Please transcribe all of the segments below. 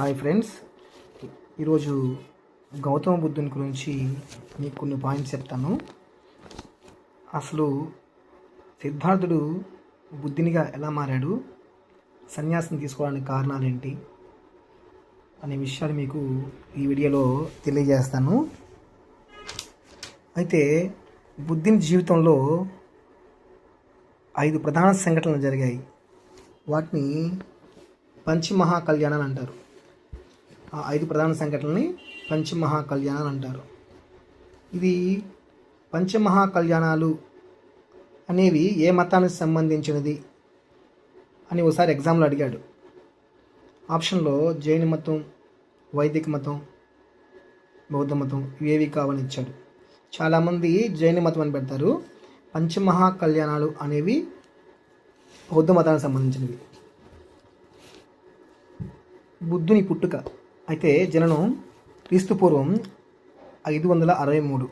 Hi friends. ఈరోజు గౌతమ బుద్ధుని గురించి మీకు కొన్ని పాయింట్స్ చెప్తాను. అసలు సిద్ధార్థుడు బుద్ధినిగా ఎలా మారాడు? సన్యాసం తీసుకోవడానికి కారణాలు ఏంటి అనే విషయాలు మీకు ఈ వీడియోలో తెలియజేస్తాను. అయితే బుద్ధిని జీవితంలో ఐదు ప్రధాన సంఘటనలు జరిగాయి. వాటిని పంచమహాకళ్యాణాలు అంటారు. ఆ ఐదు ప్రధాన సంఘటనల్ని పంచమహా కళ్యాణాలు అంటారు. ఇది పంచమహా కళ్యాణాలు అనేవి ఏ మతానికి సంబంధించినది అని ఒకసారి ఎగ్జామ్లో అడిగాడు. ఆప్షన్లో జైన మతం వైదిక మతం బౌద్ధ మతం ఇవేవి కావని ఇచ్చాడు. చాలామంది జైన మతం అని పెడతారు. పంచమహా కళ్యాణాలు అనేవి బౌద్ధ మతానికి సంబంధించినవి. బుద్ధుని పుట్టుక అయితే జననం క్రీస్తుపూర్వం ఐదు వందల అరవై మూడు.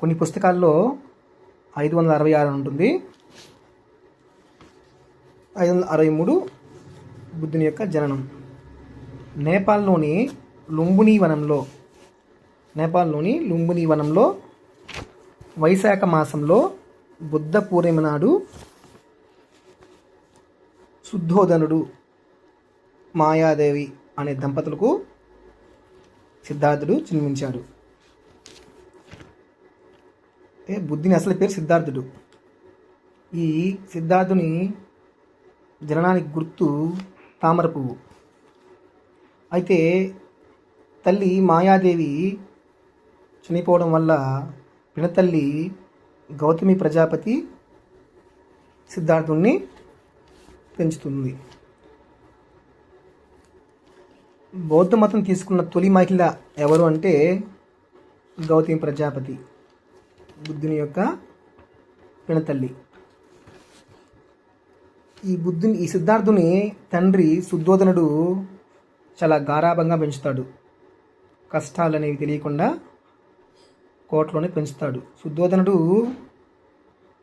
కొన్ని పుస్తకాల్లో ఐదు వందల అరవై ఆరు ఉంటుంది. ఐదు వందల అరవై మూడు బుద్ధుని యొక్క జననం. నేపాల్లోని లుంబుని వనంలో నేపాల్లోని లుంబుని వనంలో వైశాఖ మాసంలో బుద్ధ పూర్ణిమ నాడు శుద్ధోదనుడు మాయాదేవి అనే దంపతులకు సిద్ధార్థుడు జన్మించాడు. బుద్ధిని అసలు పేరు సిద్ధార్థుడు. ఈ సిద్ధార్థుని జననానికి గుర్తు తామర పువ్వు. అయితే తల్లి మాయాదేవి చనిపోవడం వల్ల పినతల్లి గౌతమి ప్రజాపతి సిద్ధార్థుణ్ణి పెంచుతుంది. బౌద్ధ మతం తీసుకున్న తొలి మహిళ ఎవరు అంటే గౌతమి ప్రజాపతి బుద్ధుని యొక్క పినతల్లి. ఈ బుద్ధుని ఈ సిద్ధార్థుని తండ్రి శుద్ధోధనుడు చాలా గారాభంగా పెంచుతాడు. కష్టాలు అనేవి తెలియకుండా కోటలోనే పెంచుతాడు. శుద్ధోధనుడు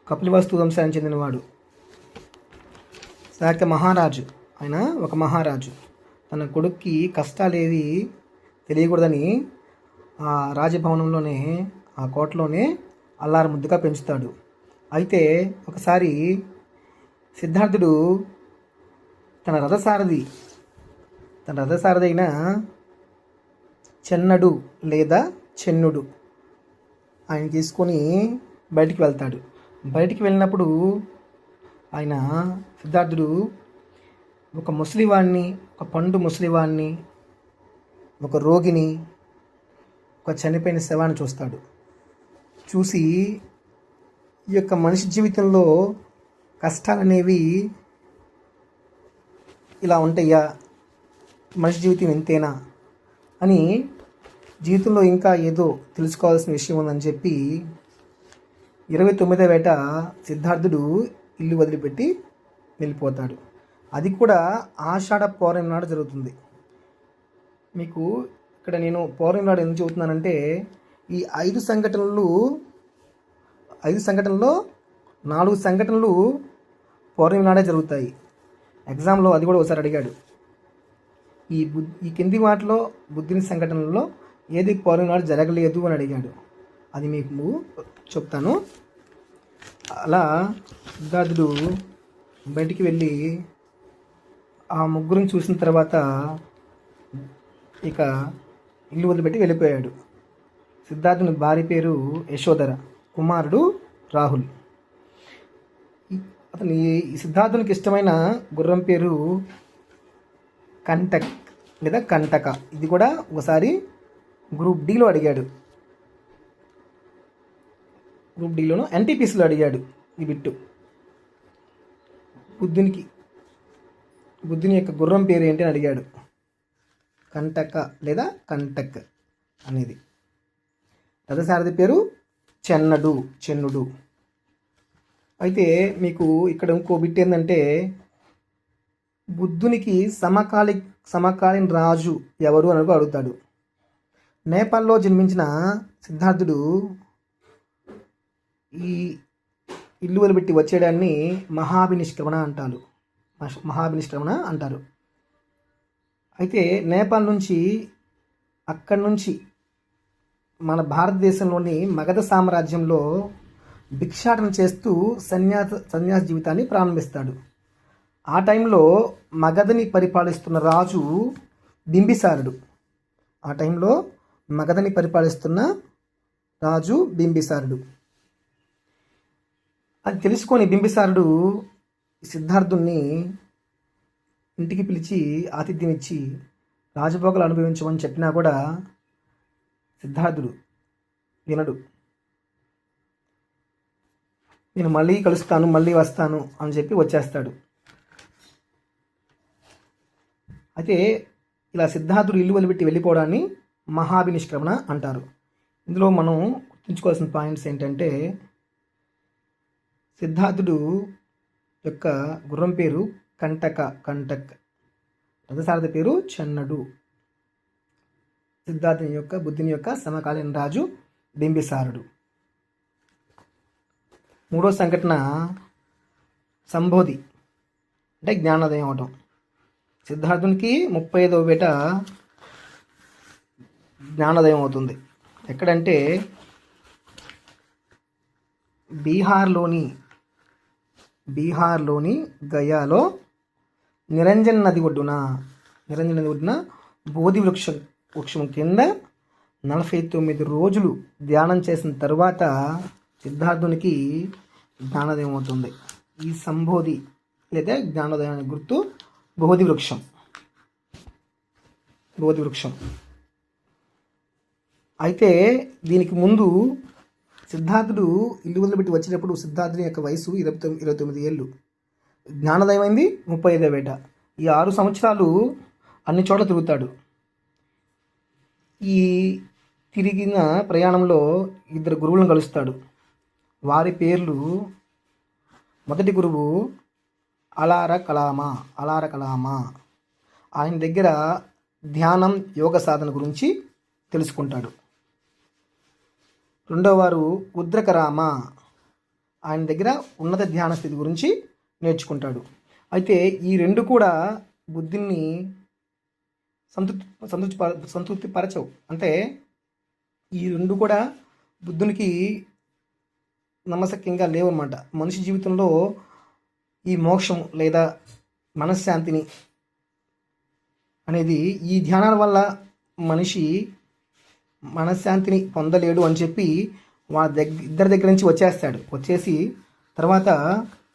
కపిలవస్తు వంశానికి చెందినవాడు. శాఖ మహారాజు. ఆయన ఒక మహారాజు. తన కొడుక్కి కష్టాలేవి తెలియకూడదని ఆ రాజభవనంలోనే ఆ కోటలోనే అల్లారు ముద్దుగా పెంచుతాడు. అయితే ఒకసారి సిద్ధార్థుడు తన రథసారథి తన రథసారథి అయిన చెన్నడు లేదా చెన్నుడు ఆయన తీసుకొని బయటికి వెళ్తాడు. బయటికి వెళ్ళినప్పుడు ఆయన సిద్ధార్థుడు ఒక ముసలివాణ్ణి ఒక పండు ముసలివాణ్ణి ఒక రోగిని ఒక చనిపోయిన శవాన్ని చూస్తాడు. చూసి ఈ యొక్క మనిషి జీవితంలో కష్టాలు అనేవి ఇలా ఉంటాయా మనిషి జీవితం ఇంతేనా అని జీవితంలో ఇంకా ఏదో తెలుసుకోవాల్సిన విషయం ఉందని చెప్పి ఇరవై తొమ్మిదో వేట సిద్ధార్థుడు ఇల్లు వదిలిపెట్టి వెళ్ళిపోతాడు అది కూడా ఆషాఢ పౌర్ణమి నాడు జరుగుతుంది. మీకు ఇక్కడ నేను పౌర్ణమి నాడు ఎందుకు చెబుతున్నానంటే ఈ ఐదు సంఘటనలు ఐదు సంఘటనలో నాలుగు సంఘటనలు పౌర్ణమి నాడే జరుగుతాయి. ఎగ్జామ్లో అది కూడా ఒకసారి అడిగాడు. ఈ బు ఈ కింది వాటిలో బుద్ధిని సంఘటనలో ఏది పౌర్ణమి నాడు జరగలేదు అని అడిగాడు. అది మీకు చెప్తాను. అలా సిద్ధార్థుడు బయటికి వెళ్ళి ఆ ముగ్గురిని చూసిన తర్వాత ఇక ఇల్లు వదిలిపెట్టి వెళ్ళిపోయాడు. సిద్ధార్థుని భార్య పేరు యశోధర కుమారుడు రాహుల్. అతని ఈ సిద్ధార్థునికి ఇష్టమైన గుర్రం పేరు కంటక్ లేదా కంటక. ఇది కూడా ఒకసారి గ్రూప్ డీలో అడిగాడు. గ్రూప్ డీలోను ఎన్టీపీసీలో అడిగాడు ఈ బిట్టు. బుద్ధునికి బుద్ధుని యొక్క గుర్రం పేరు ఏంటి అని అడిగాడు. కంటక లేదా కంటక్ అనేది. రథసారథి పేరు చెన్నడు చెన్నుడు. అయితే మీకు ఇక్కడ ఇంకో బిట్ ఏంటంటే బుద్ధునికి సమకాలి సమకాలీన రాజు ఎవరు అని అడుగుతాడు. నేపాల్లో జన్మించిన సిద్ధార్థుడు ఈ ఇల్లు వదిలిపెట్టి వచ్చేయడాన్ని మహాభినిష్క్రమణ అంటారు. మహాభినిష్క్రమణ అంటారు. అయితే నేపాల్ నుంచి అక్కడి నుంచి మన భారతదేశంలోని మగధ సామ్రాజ్యంలో భిక్షాటన చేస్తూ సన్యాస సన్యాస జీవితాన్ని ప్రారంభిస్తాడు. ఆ టైంలో మగధని పరిపాలిస్తున్న రాజు బింబిసారుడు. ఆ టైంలో మగధని పరిపాలిస్తున్న రాజు బింబిసారుడు. అది తెలుసుకొని బింబిసారుడు సిద్ధార్థుణ్ణి ఇంటికి పిలిచి ఆతిథ్యం ఇచ్చి రాజభోగాలు అనుభవించమని చెప్పినా కూడా సిద్ధార్థుడు వినడు. నేను మళ్ళీ కలుస్తాను మళ్ళీ వస్తాను అని చెప్పి వచ్చేస్తాడు. అయితే ఇలా సిద్ధార్థుడు ఇల్లు వదిలిపెట్టి వెళ్ళిపోవడాన్ని మహాభినిష్క్రమణ అంటారు. ఇందులో మనం గుర్తుంచుకోవాల్సిన పాయింట్స్ ఏంటంటే సిద్ధార్థుడు యొక్క గుర్రం పేరు కంటక కంటక్. రథసారథి పేరు చెన్నడు. సిద్ధార్థుని యొక్క బుద్ధిని యొక్క సమకాలీన రాజు బింబిసారుడు. మూడో సంఘటన సంబోధి అంటే జ్ఞానోదయం అవటం. సిద్ధార్థునికి ముప్పై ఐదవ వేట జ్ఞానోదయం అవుతుంది. ఎక్కడంటే బీహార్లోని బీహార్లోని గయాలో నిరంజన్ నది ఒడ్డున నిరంజన్ నది ఒడ్డున బోధి వృక్ష వృక్షం కింద నలభై తొమ్మిది రోజులు ధ్యానం చేసిన తర్వాత సిద్ధార్థునికి జ్ఞానోదయం అవుతుంది. ఈ సంబోధి లేదా జ్ఞానోదయానికి గుర్తు బోధి వృక్షం. బోధి వృక్షం. అయితే దీనికి ముందు సిద్ధార్థుడు ఇల్లు వదిలిపెట్టి వచ్చినప్పుడు సిద్ధార్థుని యొక్క వయసు ఇరవై తొమ్మిది ఇరవై తొమ్మిది ఏళ్ళు. జ్ఞానదయమైంది ముప్పై ఐదో వేట. ఈ ఆరు సంవత్సరాలు అన్ని చోట్ల తిరుగుతాడు. ఈ తిరిగిన ప్రయాణంలో ఇద్దరు గురువులను కలుస్తాడు. వారి పేర్లు మొదటి గురువు అలార కలామా అలార కలామా ఆయన దగ్గర ధ్యానం యోగ సాధన గురించి తెలుసుకుంటాడు. రెండో వారు ఉద్రకరామ ఆయన దగ్గర ఉన్నత ధ్యాన స్థితి గురించి నేర్చుకుంటాడు. అయితే ఈ రెండు కూడా బుద్ధిని సంతృప్తి సంతృప్తి సంతృప్తి పరచవు. అంటే ఈ రెండు కూడా బుద్ధునికి నమ్మశక్యంగా లేవన్నమాట. మనిషి జీవితంలో ఈ మోక్షం లేదా మనశ్శాంతిని అనేది ఈ ధ్యానాల వల్ల మనిషి మనశ్శాంతిని పొందలేడు అని చెప్పి వాళ్ళ దగ్గర ఇద్దరి దగ్గర నుంచి వచ్చేస్తాడు. వచ్చేసి తర్వాత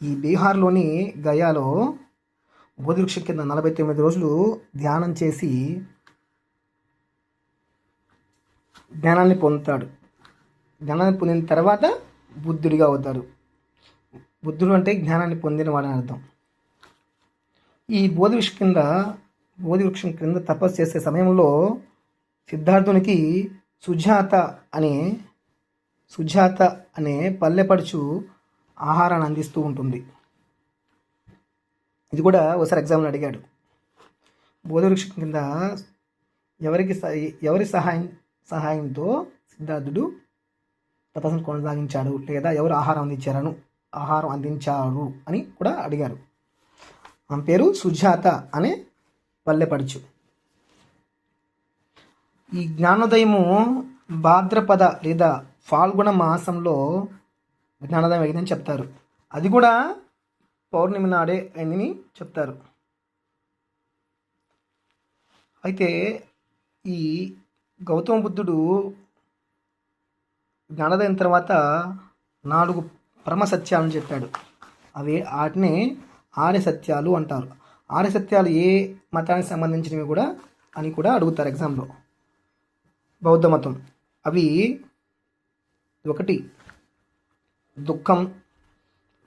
ఈ బీహార్లోని గయాలో బోధివృక్షం కింద నలభై తొమ్మిది రోజులు ధ్యానం చేసి జ్ఞానాన్ని పొందుతాడు. జ్ఞానాన్ని పొందిన తర్వాత బుద్ధుడిగా అవుతాడు. బుద్ధుడు అంటే జ్ఞానాన్ని పొందిన వాడని అర్థం. ఈ బోధివృక్షం కింద బోధివృక్షం కింద తపస్సు చేసే సమయంలో సిద్ధార్థునికి సుజాత అనే సుజాత అనే పల్లెపడుచు ఆహారాన్ని అందిస్తూ ఉంటుంది. ఇది కూడా ఒకసారి ఎగ్జామ్లో అడిగాడు. బోధవృక్షం కింద ఎవరికి స- ఎవరి సహాయం సహాయంతో సిద్ధార్థుడు తపస్సును కొనసాగించాడు లేదా ఎవరు ఆహారం అందించారను ఆహారం అందించారు అని కూడా అడిగారు. ఆమె పేరు సుజాత అనే పల్లెపడుచు. ఈ జ్ఞానోదయము భాద్రపద లేదా ఫాల్గుణ మాసంలో జ్ఞానోదయం అయిందని చెప్తారు. అది కూడా పౌర్ణమి నాడే అయిందని చెప్తారు. అయితే ఈ గౌతమ బుద్ధుడు జ్ఞానోదయం తర్వాత నాలుగు పరమ సత్యాలను చెప్పాడు. అవి వాటిని ఆర్య సత్యాలు అంటారు. ఆర్య సత్యాలు ఏ మతానికి సంబంధించినవి కూడా అని కూడా అడుగుతారు ఎగ్జామ్లో. బౌద్ధ మతం. అవి ఒకటి దుఃఖం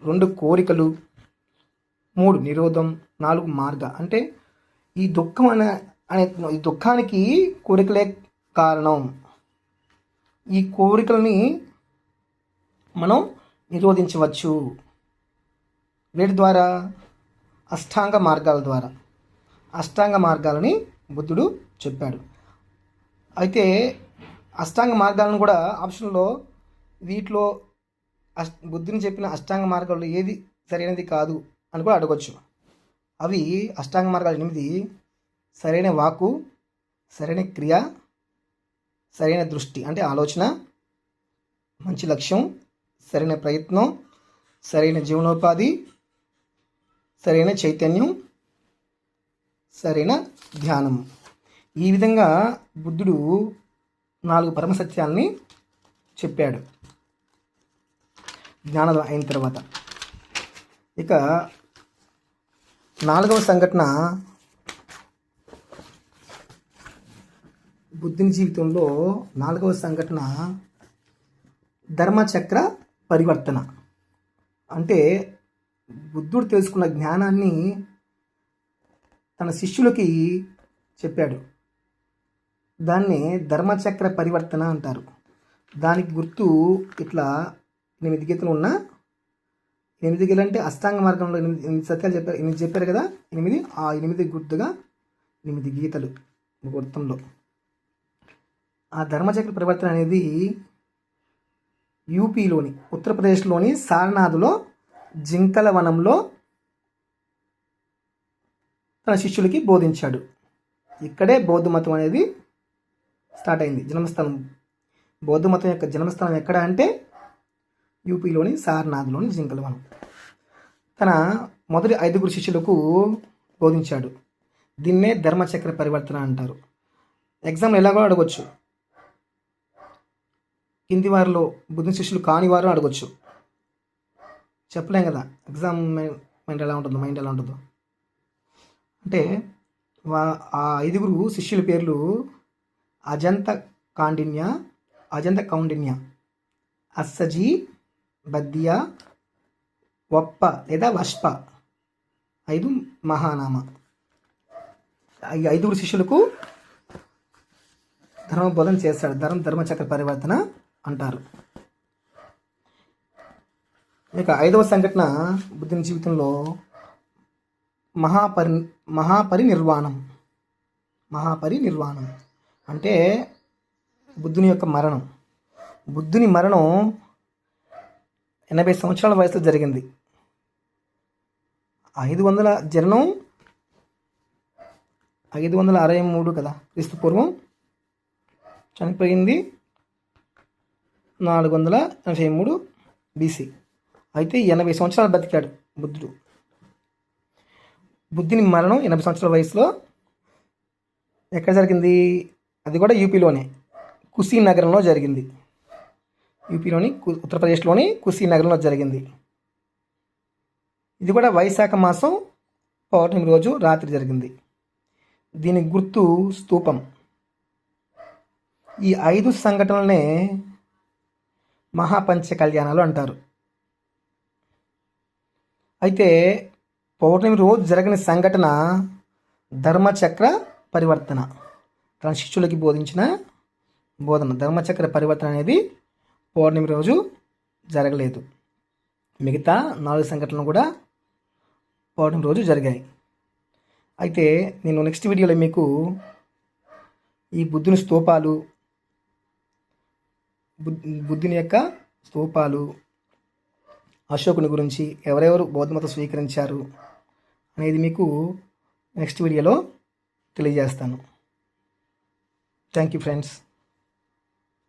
రెండు కోరికలు మూడు నిరోధం నాలుగు మార్గ. అంటే ఈ దుఃఖం అనే అనే ఈ దుఃఖానికి కోరికలే కారణం. ఈ కోరికలని మనం నిరోధించవచ్చు. వీటి ద్వారా అష్టాంగ మార్గాల ద్వారా. అష్టాంగ మార్గాలని బుద్ధుడు చెప్పాడు. అయితే అష్టాంగ మార్గాలను కూడా ఆప్షన్లో వీటిలో అష్ బుద్ధిని చెప్పిన అష్టాంగ మార్గాల్లో ఏది సరైనది కాదు అని కూడా అడగవచ్చు అవి అష్టాంగ మార్గాలు ఎనిమిది. సరైన వాకు సరైన క్రియ సరైన దృష్టి అంటే ఆలోచన మంచి లక్ష్యం సరైన ప్రయత్నం సరైన జీవనోపాధి సరైన చైతన్యం సరైన ధ్యానం. ఈ విధంగా బుద్ధుడు నాలుగు పరమ సత్యాల్ని చెప్పాడు. జ్ఞానం అయిన తర్వాత. ఇక నాలుగవ సంఘటన బుద్ధుని జీవితంలో నాలుగవ సంఘటన ధర్మచక్ర పరివర్తన. అంటే బుద్ధుడు తెలుసుకున్న జ్ఞానాన్ని తన శిష్యులకి చెప్పాడు. దాన్ని ధర్మచక్ర పరివర్తన అంటారు. దానికి గుర్తు ఇట్లా ఎనిమిది గీతలు ఉన్న ఎనిమిది గీతలు అంటే అష్టాంగ మార్గంలో ఎనిమిది ఎనిమిది సత్యాలు చెప్పారు ఎనిమిది చెప్పారు కదా ఎనిమిది ఆ ఎనిమిది గుర్తుగా ఎనిమిది గీతలు గుర్తంలో ఆ ధర్మచక్ర పరివర్తన అనేది యూపీలోని ఉత్తరప్రదేశ్లోని సారనాథ్లో జింకల వనంలో తన శిష్యులకి బోధించాడు. ఇక్కడే బౌద్ధ మతం అనేది స్టార్ట్ అయింది. జన్మస్థానం బౌద్ధ మతం యొక్క జన్మస్థానం ఎక్కడ అంటే యూపీలోని సారనాథ్లోని జింకలవనం తన మొదటి ఐదుగురు శిష్యులకు బోధించాడు. దీన్నే ధర్మచక్ర పరివర్తన అంటారు. ఎగ్జామ్ కూడా అడగొచ్చు. కింది వారిలో బుద్ధి శిష్యులు కాని వారు అడగొచ్చు. చెప్పలేం కదా. ఎగ్జామ్ మైండ్ ఎలా ఉంటుందో మైండ్ ఎలా ఉంటుందో. అంటే వా ఆ ఐదుగురు శిష్యుల పేర్లు అజంత కాండిన్య అజంత కౌండిన్య. అస్సజీ బద్దియా వప్ప లేదా వష్ప. ఐదు మహానామ. ఈ ఐదుగురు శిష్యులకు ధర్మబోధన చేస్తాడు. ధర్మ ధర్మచక్ర పరివర్తన అంటారు. ఇక ఐదవ సంఘటన బుద్ధుని జీవితంలో మహాపరి మహాపరినిర్వాణం. మహాపరినిర్వాణం. అంటే బుద్ధుని యొక్క మరణం. బుద్ధుని మరణం ఎనభై సంవత్సరాల వయసులో జరిగింది. ఐదు వందల జననం ఐదు వందల అరవై మూడు కదా క్రీస్తు పూర్వం చనిపోయింది నాలుగు వందల ఎనభై మూడు బీసీ అయితే ఎనభై సంవత్సరాలు బతికాడు బుద్ధుడు. బుద్ధుని మరణం ఎనభై సంవత్సరాల వయసులో ఎక్కడ జరిగింది? అది కూడా యూపీలోనే కుసీ నగరంలో జరిగింది. యూపీలోని ఉత్తరప్రదేశ్లోని కుసీ నగరంలో జరిగింది. ఇది కూడా వైశాఖ మాసం పౌర్ణమి రోజు రాత్రి జరిగింది. దీని గుర్తు స్తూపం. ఈ ఐదు సంఘటనలనే మహాపంచ కళ్యాణాలు అంటారు. అయితే పౌర్ణమి రోజు జరిగిన సంఘటన ధర్మచక్ర పరివర్తన. తన శిష్యులకి బోధించిన బోధన. ధర్మచక్ర పరివర్తన అనేది పౌర్ణమి రోజు జరగలేదు. మిగతా నాలుగు సంఘటనలు కూడా పౌర్ణమి రోజు జరిగాయి. అయితే నేను నెక్స్ట్ వీడియోలో మీకు ఈ బుద్ధుని స్తూపాలు బుద్ధుని యొక్క స్తూపాలు అశోకుని గురించి ఎవరెవరు బౌద్ధమత స్వీకరించారు అనేది మీకు నెక్స్ట్ వీడియోలో తెలియజేస్తాను. Thank you, friends.